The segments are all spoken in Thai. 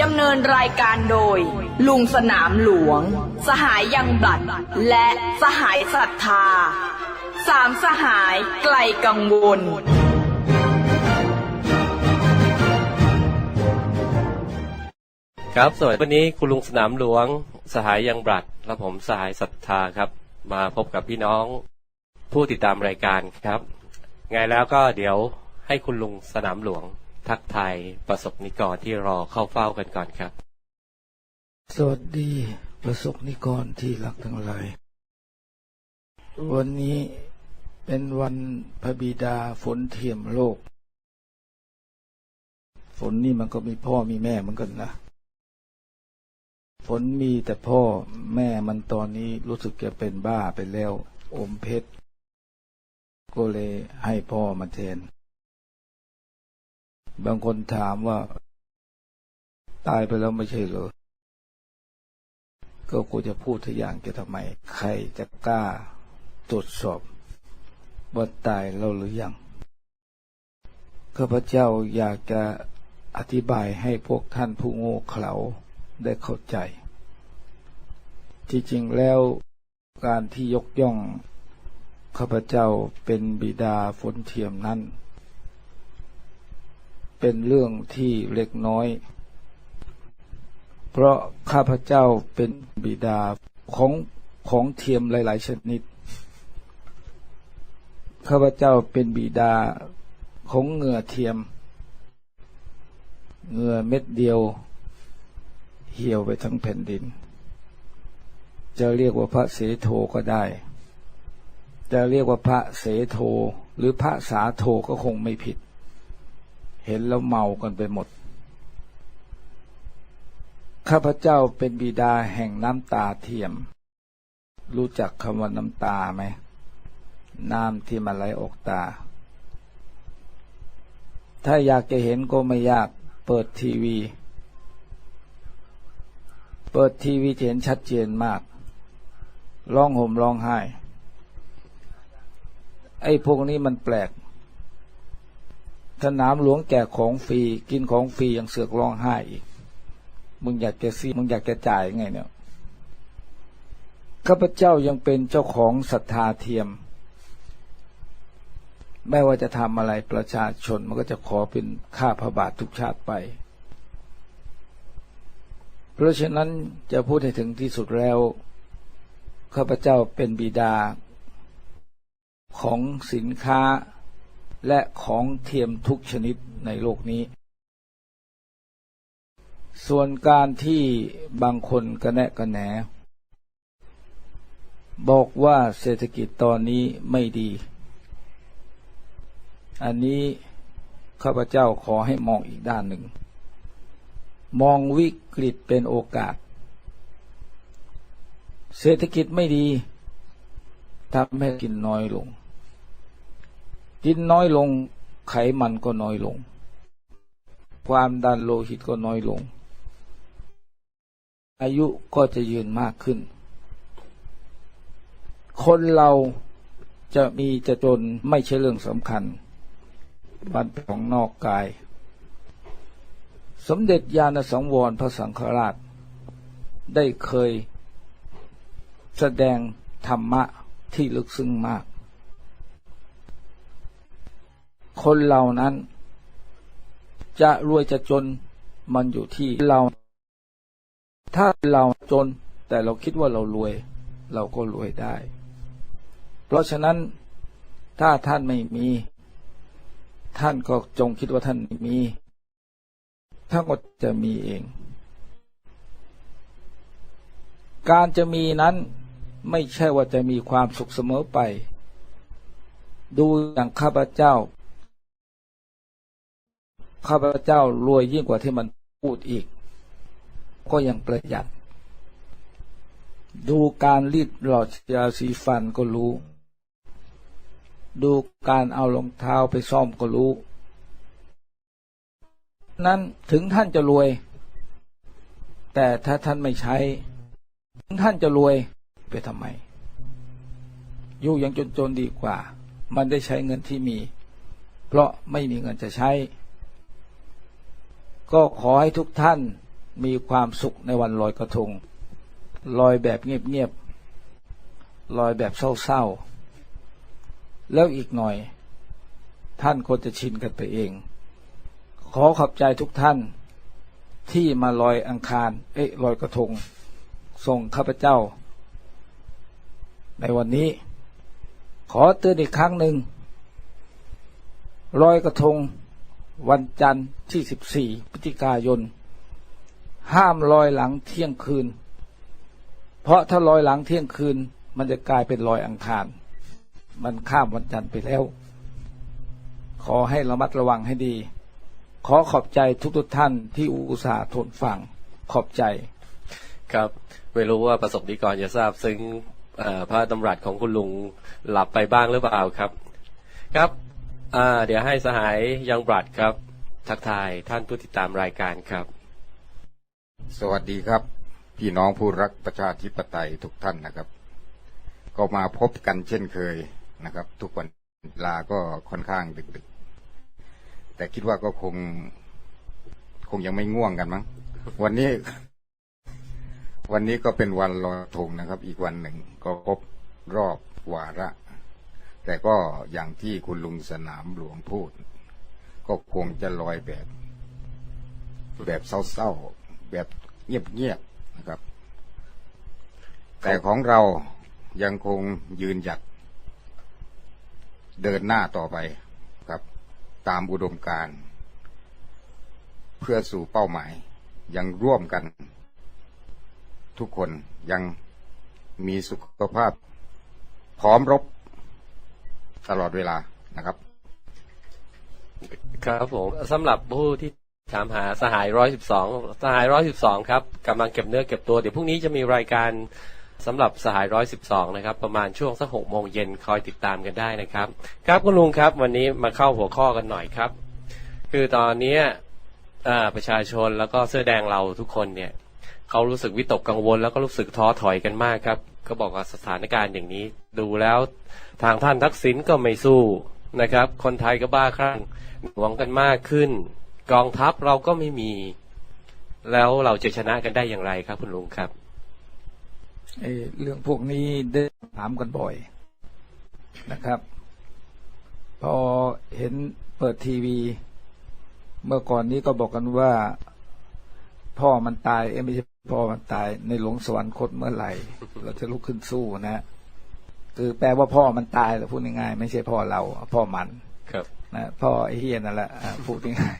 ดำเนินรายการโดย ลุงสนามหลวง สหายยังบลัด และสหายศรัทธา สามสหายไกลกังวล ครับสวัสดีวันนี้คุณลุงสนามหลวง สหายยังบรัด และผมสหายศรัทธาครับ มาพบกับพี่น้อง ผู้ติดตามรายการครับไงแล้วก็เดี๋ยวให้คุณลุงสนามหลวง ทักทายประสบนิกรที่รอเข้าเฝ้ากันก่อนครับ สวัสดีประสบนิกรที่รักทั้งหลาย วันนี้เป็นวันพระบิดาฝนเทียมโลก ฝนนี่มันก็มีพ่อมีแม่เหมือนกันนะ ฝนมีแต่พ่อแม่มันตอนนี้รู้สึกจะเป็นบ้าไปแล้ว อมเพชรก็เลยให้พ่อมาแทน บางคนถามว่า ตายไปแล้วไม่ใช่เหรอ ก็กูจะพูดทุกอย่างจะทำไม ใครจะกล้าตรวจสอบ ว่าตายแล้วหรือยัง ข้าพเจ้าอยากจะอธิบายให้พวกท่านผู้โง่เขลาได้เข้าใจ ที่จริงแล้วการที่ยกย่องข้าพเจ้าเป็นบิดาฝนเทียมนั้น เป็นเรื่องที่เล็กน้อย เพราะข้าพเจ้าเป็นบิดาของของเทียมหลาย ๆ ชนิด ข้าพเจ้าเป็นบิดาของเหงื่อเทียม เหงื่อเม็ดเดียว เหี่ยวไปทั้งแผ่นดิน จะเรียกว่าพระเสโทก็ได้ จะเรียกว่าพระเสโทหรือพระสาโทก็คงไม่ผิด เห็นแล้วเมากันไปหมด ข้าพเจ้าเป็นบิดาแห่งน้ำตาเทียม รู้จักคำว่าน้ำตาไหม น้ำที่มาไหลออกตา ถ้าอยากจะเห็นก็ไม่ยาก เปิดทีวี เปิดทีวีเห็นชัดเจนมาก ร้องห่มร้องไห้ ไอ้พวกนี้มันแปลก สนามหลวงแจกของฟรีกินของฟรียังเสือกร้องไห้อีก มึงอยากจะซีมึงอยากจะจ่ายไงเนี่ยข้าพเจ้ายังเป็นเจ้าของศรัทธาเทียม ไม่ว่าจะทำอะไรประชาชนมันก็จะขอเป็นค่าพระบาททุกชาติไป เพราะฉะนั้นจะพูดให้ถึงที่สุดแล้ว ข้าพเจ้าเป็นบิดาของสินค้า และของเทียมทุกชนิดในโลกนี้ ส่วนการที่บางคนกระแนะกระแหนบอกว่าเศรษฐกิจตอนนี้ไม่ดี อันนี้ข้าพเจ้าขอให้มองอีกด้านหนึ่ง มองวิกฤตเป็นโอกาส เศรษฐกิจไม่ดีทำให้กินน้อยลง กินน้อยลง ไขมันก็น้อยลง ความดันโลหิตก็น้อยลง อายุก็จะยืนมากขึ้น คนเราจะมีจะจนไม่ใช่เรื่องสำคัญบันของนอกกาย สมเด็จญาณสังวรพระสังฆราช ได้เคยแสดงธรรมะที่ลึกซึ้งมาก คนเหล่านั้น จะรวยจะจนมันอยู่ที่เรา ถ้าเราจน แต่เราคิดว่าเรารวย เราก็รวยได้ เพราะฉะนั้นถ้าท่านไม่มี ท่านก็จงคิดว่าท่านมมีท่านก็จะมีเอง การจะมีนั้นไม่ใช่ว่าจะมีความสุขเสมอไป ดูอย่างข้าพเจ้า ข้าพเจ้ารวยยิ่งกว่าที่มันพูดอีก ก็ยังประหยัด ดูการรีดหลอดยาสีฟันก็รู้ ดูการเอารองเท้าไปซ่อมก็รู้ นั้นถึงท่านจะรวย แต่ถ้าท่านไม่ใช้ ถึงท่านจะรวยไปทำไม อยู่อยังจนๆดีกว่า มันได้ใช้เงินที่มี เพราะไม่มีเงินจะใช้ ก็ขอให้ทุกท่านมีความสุขในวันลอยกระทง ลอยแบบเงียบๆลอยแบบเศร้าๆ แล้วอีกหน่อย ท่านก็จะชินกันไปเอง ขอขอบใจทุกท่านที่มาลอยอังคาร เอ๊ะลอยกระทง ส่งข้าพเจ้า ในวันนี้ ขอเตือนอีกครั้งหนึ่งลอยกระทง วันจันทร์ที่ 14 พฤศจิกายน ห้ามลอยหลังเที่ยงคืน เพราะถ้าลอยหลังเที่ยงคืน มันจะกลายเป็นลอยอังคาร มันข้ามวันจันทร์ไปแล้ว ขอให้ระมัดระวังให้ดี ขอขอบใจทุกๆท่านที่อุตส่าห์ทนฟัง ขอบใจ ครับ ไม่รู้ว่าประสบนิกรจะทราบซึ้งพระดำรัสของคุณลุงหลับไปบ้างหรือเปล่าครับ ครับ อ่า เดี๋ยวให้สหายยังบรัดครับ ทักทายท่านผู้ติดตามรายการครับ สวัสดีครับ พี่น้องผู้รักประชาธิปไตยทุกท่านนะครับ ก็มาพบกันเช่นเคยนะครับ ทุกวันลาก็ค่อนข้างดึกๆ แต่คิดว่าก็คง คงยังไม่ง่วงกันมั้ง วันนี้ วันนี้ก็เป็นวันลอยกระทงนะครับ อีกวันหนึ่งก็ครบรอบวาระ แต่ก็อย่างที่คุณลุงสนามหลวงพูด ก็คงจะลอยแบบ แบบเศร้าๆ แบบเงียบๆนะครับ แต่ของเรายังคงยืนหยัด เดินหน้าต่อไปครับ ตามอุดมการ เพื่อสู่เป้าหมายยังร่วมกัน ทุกคนยังมีสุขภาพ พร้อมรบ ตลอดเวลานะครับ ครับผมสำหรับผู้ที่ถามหาสหายร้อยสิบสองสหายร้อยสิบสองครับกำลังเก็บเนื้อเก็บตัวเดี๋ยวพรุ่งนี้จะมีรายการสำหรับสหายร้อยสิบสองนะครับ ประมาณช่วงสักหกโมงเย็นคอยติดตามกันได้นะครับ ครับคุณลุงครับ วันนี้มาเข้าหัวข้อกันหน่อยครับ คือตอนนี้ประชาชนแล้วก็เสื้อแดงเราทุกคนเนี่ย เขารู้สึกวิตกกังวล แล้วก็รู้สึกท้อถอยกันมากครับ ก็บอกว่าสถานการณ์อย่างนี้ ดูแล้วทางท่านทักษิณก็ไม่สู้นะครับ คนไทยก็บ้าคลั่งหวงกันมากขึ้น กองทัพเราก็ไม่มี แล้วเราจะชนะกันได้อย่างไรครับ คุณลุงครับเเรื่องพวกนี้ได้ถามกันบ่อยนะครับ พอเห็นเปิดทีวี เมื่อก่อนนี้ก็บอกกันว่า พ่อมันตายเอ้ยไม่ใช่พ่อมันตาย ในหลวงสวรรคตเมื่อไหร่ เราจะลุกขึ้นสู้นะคือแปลว่าพ่อมันตายแต่พูดง่ายๆไม่ใช่พ่อเรา พ่อมันครับนะพ่อไอ้เฮียนั่นแหละอะพูดง่าย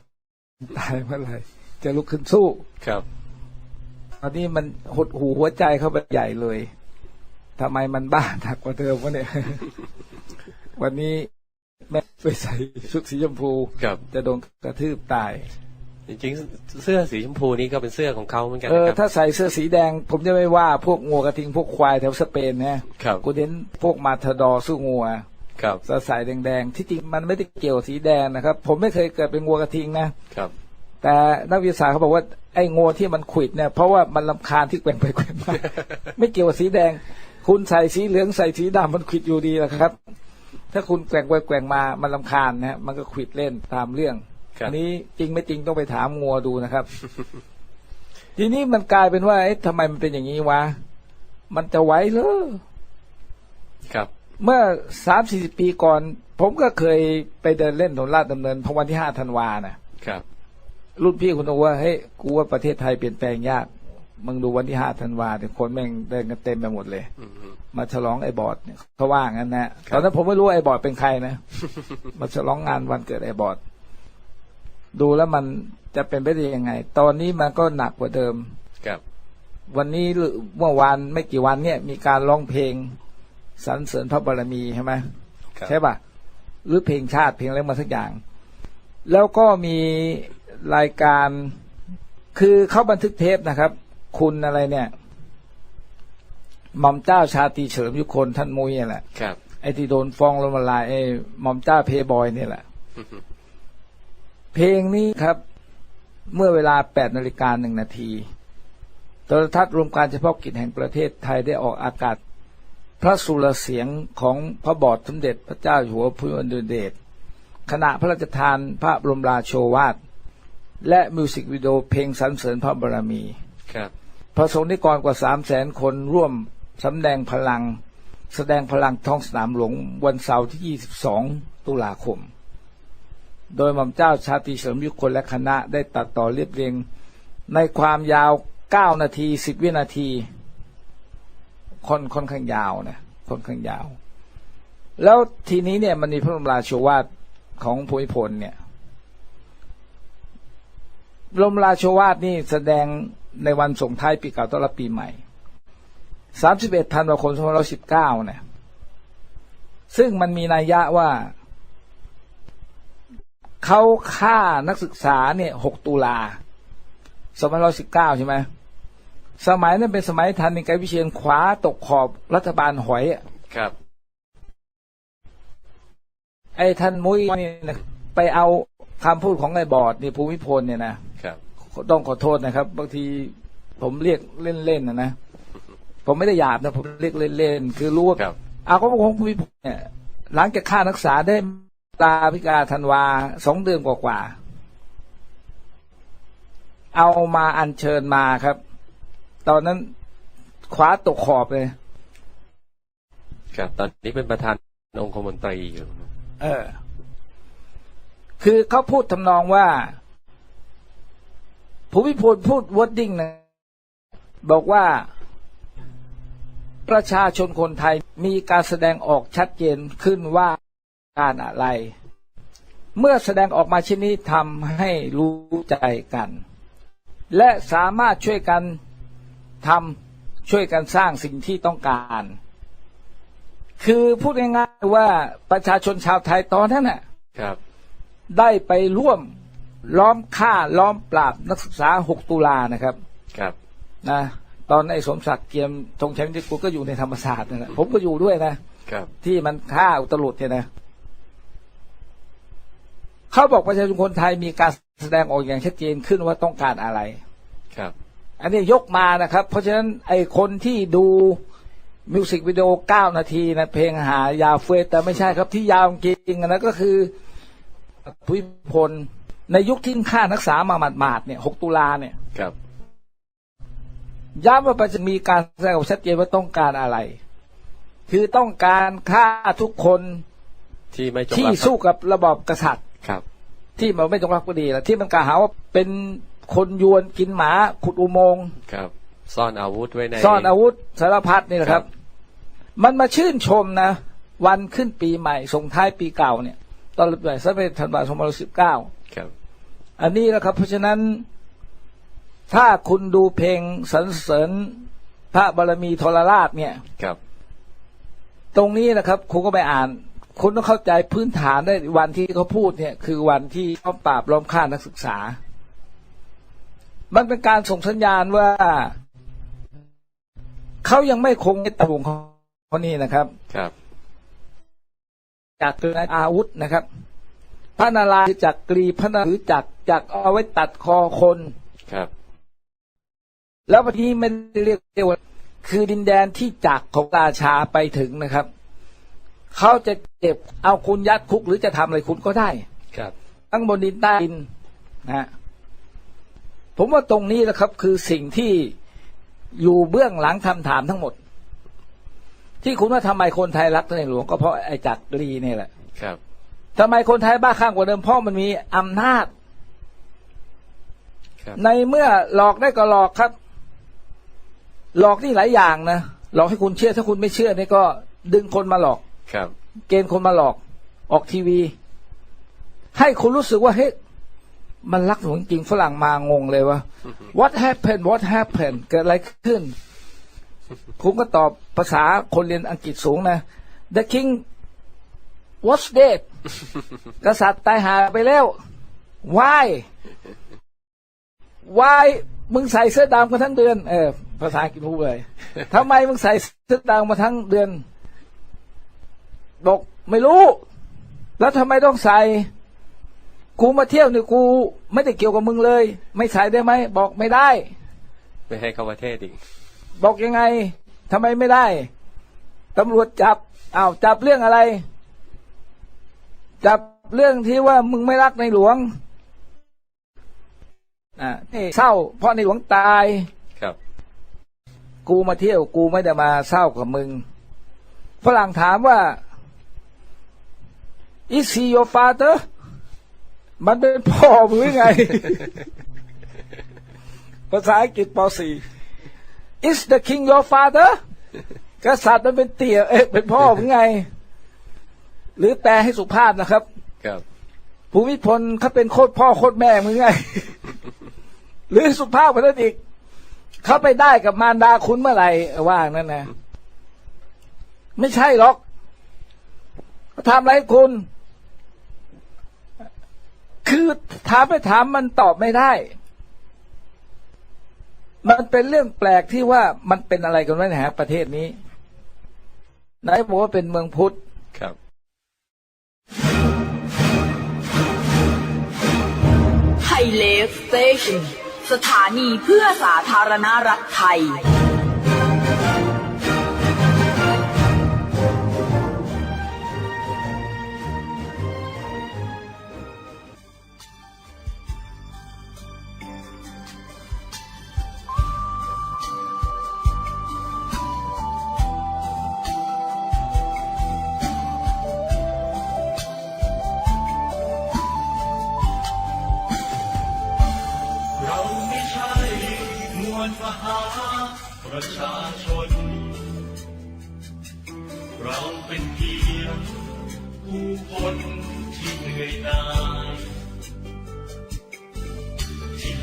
ๆตายเมื่อไหร่จะลุกขึ้นสู้ครับตอนนี้มันหดหูหัวใจเข้าไปใหญ่เลยทำไมมันบ้าหนักกว่าเดิมวะเนี่ย วันนี้แม่ไปใส่ชุดสีชมพูครับจะโดนกระทืบตาย จริงๆเสื้อสีชมพูนี้ก็เป็นเสื้อของเขาเหมือนกันเออนะครับ ถ้าใส่เสื้อสีแดง ผมจะไม่ว่าพวกงัวกระทิงพวกควายแถวสเปนนะครับ กูเห็นพวกมาทาดอร์สู้งัวครับจะใส่แดงๆที่จริงมันไม่ได้เกี่ยวสีแดงนะครับ ผมไม่เคยเกิดเป็นงัวกระทิงนะ ครับ แต่นักวิทยาศาสตร์เขาบอกว่าไอ้งัวที่มันขวิดเนี่ยเพราะว่ามันลำคาญที่แกว่งไปแกว่งมา ไม่เกี่ยวกับสีแดง คุณใส่สีเหลืองใส่สีดำมันขวิดอยู่ดีแหละครับ ถ้าคุณแกว่งไปแกว่งมามันลำคาญนะฮะมันก็ขวิดเล่นตามเรื่อง ครับ อันนี้จริงไม่จริงต้องไปถามงัวดูนะครับ ทีนี้มันกลายเป็นว่าเอ๊ะทำไมมันเป็นอย่างนี้วะมันจะไหวเหรอครับ เมื่อสามสี่สิบปีก่อน ผมก็เคยไปเดินเล่นถนนลาดดำเนินพอวันที่ห้าธันวาน่ะ ครับ รุ่นพี่คุณบอกว่าเฮ้ยกูว่าประเทศไทยเปลี่ยนแปลงยากมึงดูวันที่ห้าธันวาเนี่ยคนแม่งเดินกันเต็มไปหมดเลยอืมฮึมาฉลองไอ้บอร์ดเนี่ยเขาว่างั้นนะตอนนั้นผมไม่รู้ว่าไอ้บอร์ดเป็นใครนะมาฉลองงานวันเกิดไอ้บอร์ด ดูแล้วมันจะเป็นไปได้ยังไง ตอนนี้มันก็หนักกว่าเดิมครับ วันนี้หรือเมื่อวานไม่กี่วันเนี่ย มีการร้องเพลงสรรเสริญพระบารมีใช่ไหมครับใช่ป่ะ หรือเพลงชาติเพลงอะไรมาสักอย่าง แล้วก็มีรายการคือเขาบันทึกเทปนะครับ คุณอะไรเนี่ยหม่อมเจ้าชาตรีเฉลิมยุคนท่านมุ้ยนี่แหละครับไอ้ที่โดนฟ้องล้มละลายไอ้หม่อมเจ้าเพย์บอยนี่แหละ เพลงนี้ครับ เมื่อเวลา 8นาฬิกาหนึ่งนาทีโทรทัศน์รวมการเฉพาะกิจแห่งประเทศไทยได้ออกอากาศ พระสุรเสียงของพระบอดสมเด็จพระเจ้าอยู่หัวพระนเดชขณะพระราชทานพระบรมราโชวาท และมิวสิกวิดีโอเพลงสรรเสริญพระบารมีครับพระสงฆ์นิกรกว่าสามแสนคนร่วมสำแดงพลัง แสดงพลังท้องสนามหลวงวันเสาร์ที่ 22 ตุลาคม โดยหม่อมเจ้าชาตรีเฉลิมยุคนและคณะได้ตัดต่อเรียบเรียง ในความยาว9นาที10วินาทีค่อนค่อนข้างยาวนะค่อนข้างยาว แล้วทีนี้เนี่ยมันมีพระบรมราชวาทของภูมิพลเนี่ยบรมราชวาทนี่แสดงในวันส่งท้ายปีเก่าต้อนรับปีใหม่ 31 ธันวาคม 2519 เนี่ย ซึ่งมันมีนัยยะว่า เขาฆ่านักศึกษาเนี่ย6ตุลา2519ใช่ไหมสมัยนั้นเป็นสมัยทันในไกรวิเชียนขวาตกขอบรัฐบาลหอยอะครับ ไอ้ท่านมุ้ยนี่นะไปเอาคำพูดของไอ้บอดเนี่ยภูมิพลเนี่ยนะครับ ต้องขอโทษนะครับ บางทีผมเรียกเล่นๆนะนะผมไม่ได้หยาบนะผมเรียกเล่นๆคือรู้ว่าครับเอาก็ของภูมิพลเนี่ยหลังจากค่านักศึกษาได้ ตาพิการธันวาสองเดือนกว่าๆเอามาอัญเชิญมาครับ ตอนนั้นคว้าตกขอบเลยครับตอนนี้เป็นประธานองคมนตรีอยู่ เออ คือเขาพูดทำนองว่าภูมิพลพูดวอดดิ้งนะบอกว่าประชาชนคนไทยมีการแสดงออกชัดเจนขึ้นว่า การอะไร เมื่อแสดงออกมาเช่นนี้ทำให้รู้ใจกัน และสามารถช่วยกันทำช่วยกันสร้างสิ่งที่ต้องการ คือพูดง่ายๆว่าประชาชนชาวไทยตอนนั้นน่ะครับ ได้ไปร่วมล้อมฆ่าล้อมปราบนักศึกษา 6 ตุลานะครับ ครับนะตอนไอ้สมศักดิ์เกียมธงชัยวิจิตรกูลก็อยู่ในธรรมศาสตร์นั่นแหละผมก็อยู่ด้วยนะครับ ที่มันฆ่าอุตลุดเนี่ยนะ เขาบอกประชาชนคนไทยมีการแสดงออกอย่างชัดเจนขึ้นว่าต้องการอะไร ครับ อันนี้ยกมานะครับ เพราะฉะนั้นไอ้คนที่ดูมิวสิกวิดีโอ9นาทีนะเพลงหายาวเฟยแต่ไม่ใช่ครับที่ยาวจริงๆนะก็คือภูมิพลในยุคที่ฆ่านักศึกษามาหมาดๆเนี่ย6ตุลาเนี่ยครับย้ำว่ามันจะมีการแสดงออกชัดเจนว่าต้องการอะไร คือต้องการฆ่าทุกคนที่ไม่จงที่รักสู้กับระบอบกษัตริย์ ครับ ที่มันไม่จงรักภักดีแล้วที่มันกล่าวหาว่าเป็นคนยวนกินหมาขุดอุโมงค์ครับ ซ่อนอาวุธไว้ในซ่อนอาวุธสารพัดนี่แหละครับครับมันมาชื่นชมนะ วันขึ้นปีใหม่ส่งท้ายปีเก่าเนี่ย ตอนปีใหม่สักเป็นธันวาคม2019ครับ อันนี้แหละครับ เพราะฉะนั้น ถ้าคุณดูเพลงสรรเสริญพระบารมีทรราชเนี่ยครับ ตรงนี้นะครับคุณก็ไปอ่าน คุณต้องเข้าใจพื้นฐานได้วันที่เขาพูดเนี่ย คือวันที่เขาปราบล้อมฆ่านักศึกษา มันเป็นการส่งสัญญาณว่าเขายังไม่คงในตะวงเขานี่นะครับ ครับ จากเรื่องอาวุธนะครับพระนารายณ์จากกรีพระนารายณ์หรือจากจากเอาไว้ตัดคอคนครับ แล้ววันนี้ไม่ได้เรียกว่าคือดินแดนที่จากของราชาไปถึงนะครับ เขาจะเก็บเอาคุณยัดคุกหรือจะทำอะไรคุณก็ได้ ครับ ทั้งบนดินใต้ดินนะฮะผมว่าตรงนี้แหละครับ คือสิ่งที่อยู่เบื้องหลังคำถามทั้งหมด ที่คุณว่าทำไมคนไทยรักในหลวงก็เพราะไอ้จักรีนี่แหละ ครับทำไมคนไทยบ้าข้างกว่าเดิมเพราะมันมีอำนาจครับในเมื่อหลอกได้ก็หลอกครับ หลอกนี่หลายอย่างนะหลอกให้คุณเชื่อถ้าคุณไม่เชื่อนี่ก็ดึงคนมาหลอก ครับ เกณฑ์คนมาหลอก ออกทีวี ให้คุณรู้สึกว่าเฮ้ยมันรักหนูจริงๆฝรั่งมางงเลยว่า what happened what happened เกิดอะไรขึ้นคุณก็ตอบภาษาคนเรียนอังกฤษสูงนะ the king was dead กษัตริย์ตายหาไปแล้ว why why มึงใส่เสื้อดำกันทั้งเดือน เออ ภาษาอังกฤษพูดเลยทำไมมึงใส่เสื้อดาวมาทั้งเดือน บอกไม่รู้ แล้วทำไมต้องใส่กูมาเที่ยวเนี่ยกู ไม่ได้เกี่ยวกับมึงเลย ไม่ใส่ได้ไหมบอกไม่ได้ไม่ให้เข้าประเทศอีกบอกยังไงทำไมไม่ได้ตำรวจจับอ้าวจับเรื่องอะไร จับเรื่องที่ว่ามึงไม่รักในหลวงอ่านี่เศร้า เพราะในหลวงตายครับ กูมาเที่ยว กูไม่ได้มาเศร้ากับมึงฝรั่งถามว่า is he your father มันเป็นพ่อมึงหรือไง ภาษาอังกฤษป .4 is the king your father กษัตริย์มันเป็นเตี่ยเอ๊ะเป็นพ่อมึงไง หรือแปลให้สุภาพนะครับ ครับภูมิพลเขาเป็นโคตรพ่อโคตรแม่มึงไง หรือสุภาพกว่านั้นอีกเขาไปได้กับมารดาคุณเมื่อไหร่ว่านั่นนะ ไม่ใช่หรอกเขาทำอะไรให้คุณ คือถามไปถามมันตอบไม่ได้ มันเป็นเรื่องแปลกที่ว่ามันเป็นอะไรกันวะเนี่ยฮะประเทศนี้ไหนบอกว่าเป็นเมืองพุทธครับ ไทยเลฟสเตชันสถานีเพื่อสาธารณรัฐไทย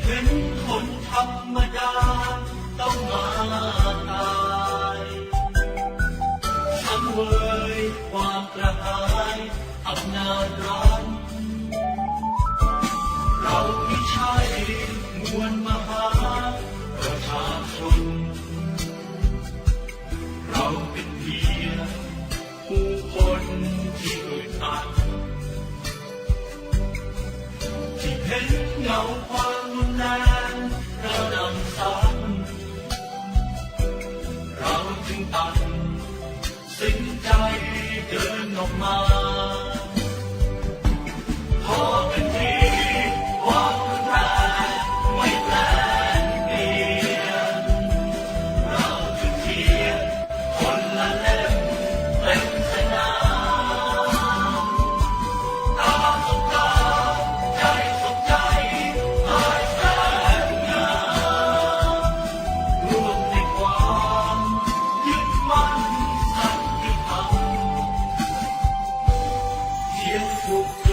เห็นคนธรรมดาต้องมาตายสังเวยความกระหายอำนาจร้าย ถึงตัน สิ้นใจเดินออกมา you.